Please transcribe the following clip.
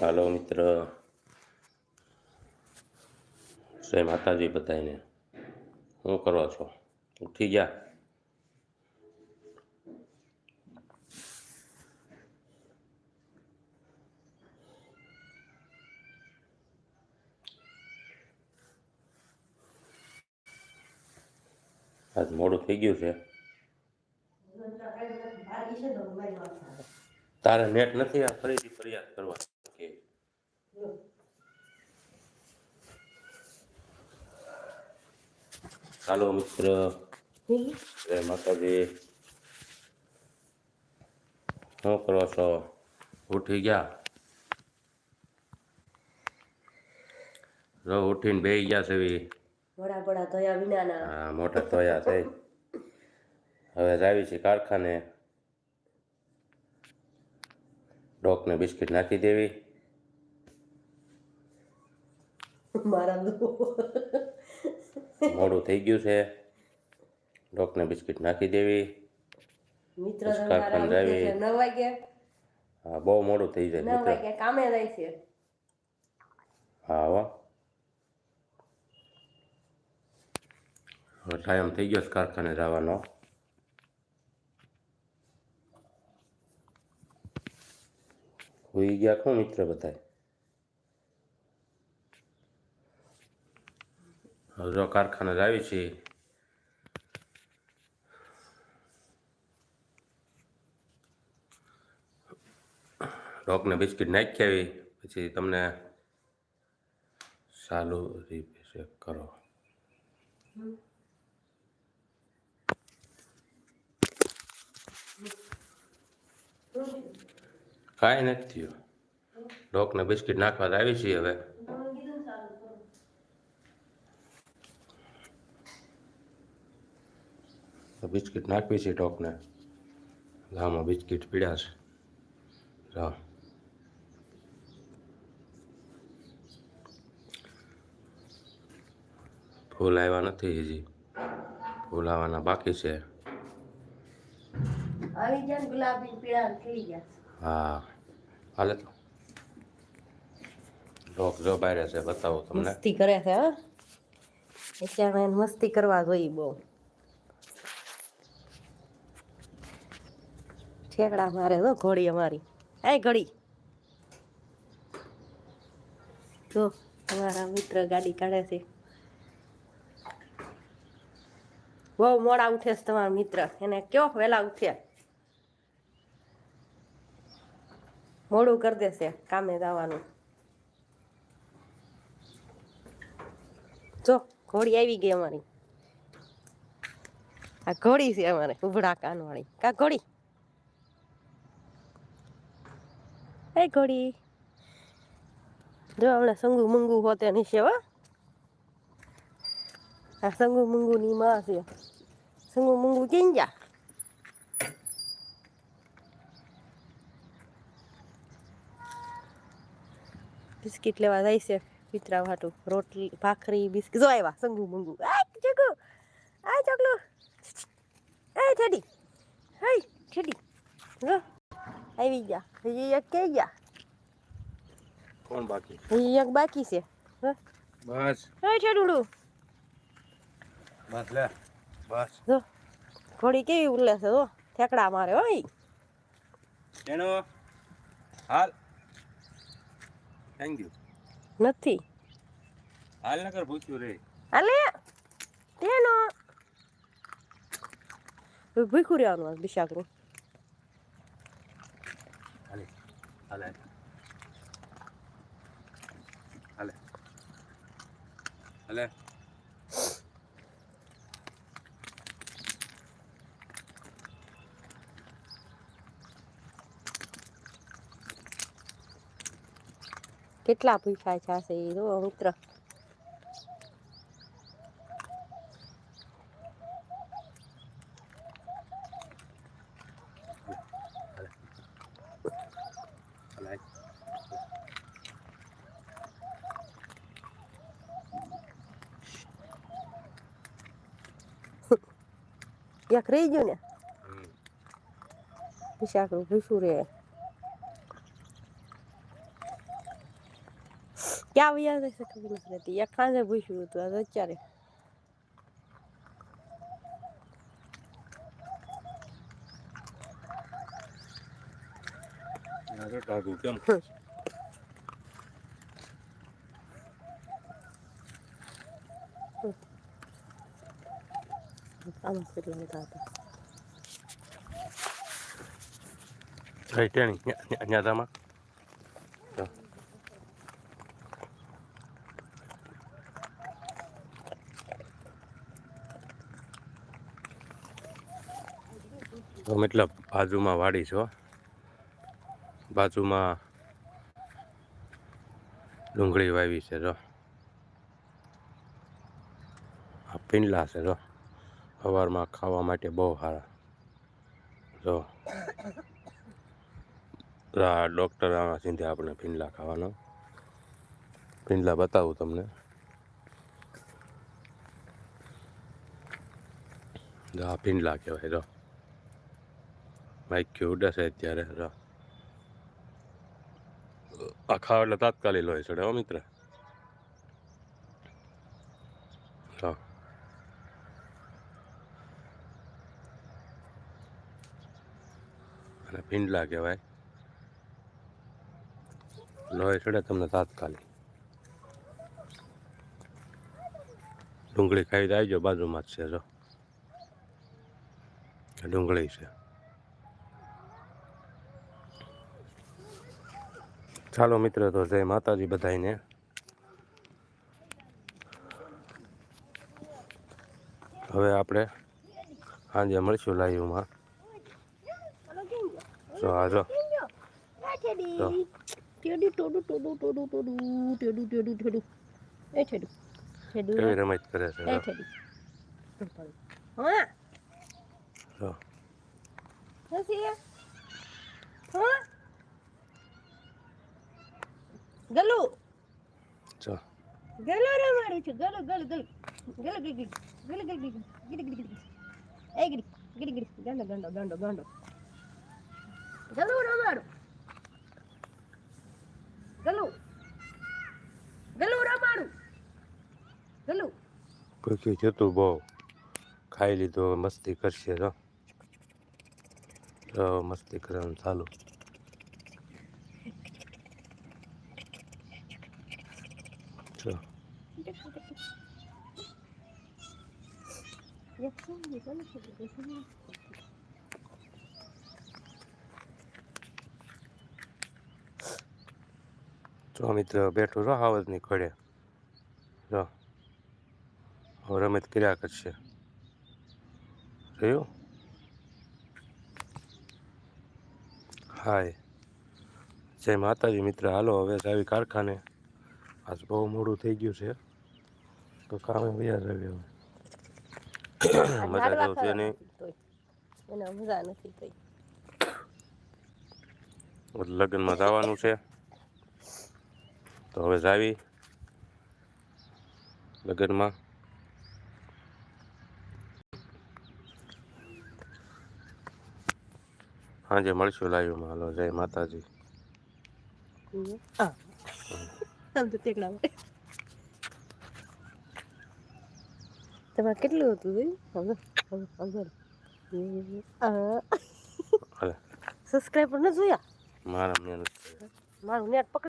હાલો મિત્ર. જય માતાજી બધાને શું કરો છો? ઉઠી ગયા? આજ મોડું થઈ ગયું છે? તારે નેટ નથી આ ફરીથી ફરિયાદ કરવા કે ચાલો મિત્ર જય માતાજી શું કરો છો ઉઠી ગયા જો ઉઠીને બેસી ગયા છે ઈ. વડા બડા ધોયા વિનાના હા મોટા ધોયા છે હવે જાવી છે કારખાને ડોકને બિસ્કિટ નાખી દેવી મારા મોડું થઈ ગયું છે. ડોકને બિસ્કિટ નાખી દેવી. મિત્ર બસ તમારા કારખાને ઉઠે છે. જાવી. નવ વાગે? હા બહુ મોડું થઈ જાય નવ મિત્ર. વાગે કામે જાય છે. હા હો. હવે ટાઈમ થઈ ગયો છે કારખાને જવાનો. હોઈ ગયા કોણ મિત્ર બધા જો કારખાને જ આવી છે. રોકને બિસ્કિટ નાખી આવી, પછી તમને ચાલુ રીપેર કરો. કાંઈ નથી થયું. ડોકને બિસ્કિટ નાખવા જ આવી છીએ હવે. તો બિસ્કિટ નાખવી છે ડોકને ગામમાં બિસ્કિટ પીડ્યા છે. રા ફૂલ આવ્યા નથી હજી. ફૂલ આવવાના બાકી છે. હા. હાલે. તો ડોક જો બહાર છે બતાવો તમને. મસ્તી કરે છે હા. અત્યારે મસ્તી કરવા જોઈએ બહુ. ઠેકડા મારે તો ઘોડી અમારી. એ ઘડી. જો, અમારા મિત્ર ગાડી કાઢે છે. બહુ મોડા ઉઠે છે તમારો મિત્ર. એને કયો વહેલા ઉઠે? મોડું કરી દેશે કામે જવાનું. જો, ઘોડી આવી ગઈ અમારી. આ ઘોડી છે અમારે, ઉભડા કાનવાળી. કા ઘોડી? એ ઘોડી. જો હમણાં સંગુ મંગુ હોતે છે હો. આ સંગુ મંગુ ની માં છે. સંગુ મંગુ કેમ જા બિસ્કિટ લેવા જાય છે પિતરા વાટું રોટલી, ભાખરી, બિસ્કિટ. જો આવ્યા સંગુ મંગુ. આ ચકુ, આ ચકલું. એ ઠેડી હઈ ઠેડી જો. આવી ગયા હજી એક કે ગયા કોણ બાકી હજી એક બાકી છે હે બસ હે ઠેડુડું બસ લે બસ જો ઘોડી કેવી ઉરલે છે જો ઠેકડા મારે હોય એનો હાલ થેન્ક યુ નથી હાલ નકર પૂછ્યું રે અલે તેનો ભૂખું રહેવાનું બિશાકરું હાલે હાલે હાલે કેટલા પૈસા થશે એ તો મિત્ર? એક રહી ગયું ને? પછી આકરું ભૂસું રે. ક્યાં વયા જશે ખબર નથી રહેતી એક ખાંજે ભૂસ્યું હતું આ તો અત્યારે કેમ? આમાં કેટલા બધા હતા. તો મતલબ બાજુમાં વાડી છો બાજુમાં ડુંગળી વાવી છે જો આ પિંડલા છે જો સવારમાં ખાવા માટે બહુ સારા. જો. આ ડૉક્ટર આમાં સીધે આપણે ભીંડલા ખાવાનો. ભીંડલા બતાવું તમને. આ ભીંડલા કહેવાય, જો. માઇક ઉડે છે અત્યારે, જો. આ ખાવા એટલે તાત્કાલિક લોહી ચડે, હો મિત્ર જો પિંડલા કહેવાય. લોહી ચડે તમને તાત્કાલિક. ડુંગળી ખાઈ આવજો બાજુમાં જ છે, જો. ડુંગળી છે. ચાલો મિત્ર, તો જય માતાજી બધાને હવે આપણે સાંજે મળીશું લાઈવમાં જો આ જો જો ટોડું ટોડું ટોડું ટોડું ટેડું ટેડું ટેડું એ ટેડું ટેડું કેવી રમત કરે છે ગલુ જો ગલુ રે મારું છે ગલુ ગલુ ગલુ ગલુ ગલુ ગલુ ગલુ ગલુ ગીડી ગાંડો ગાંડો ગાંડો ગાંડો ગલુ રે રમાડો ગલુ ગલુ રે મારું ગલુ ભૂખ્યું જતું બહુ. ખાઈ લીધો મસ્તી કરશે, જો. મસ્તી કરવાનું ચાલુ. જો. જો મિત્ર બેઠો રહો હાવજની ખડે રહો. હવે રમત કર્યા કરશે. રહ્યું? હાય. જય માતાજી મિત્ર હાલો હવે આવી કારખાને. આજ બહુ મોડું થઈ ગયું છે. તો કામે વ્યા રહ્યો. મજા જવું છે નહીં? લગ્નમાં જવાનું છે. તો હવે જાવી લગ્નમાં. સાંજે મળશું લાઈવમાં. હાલો જય માતાજી. તમારે કેટલું હતું સબસ્ક્રાઈબર ન જોયા? મારા મહેનત મારું નેટ પકડ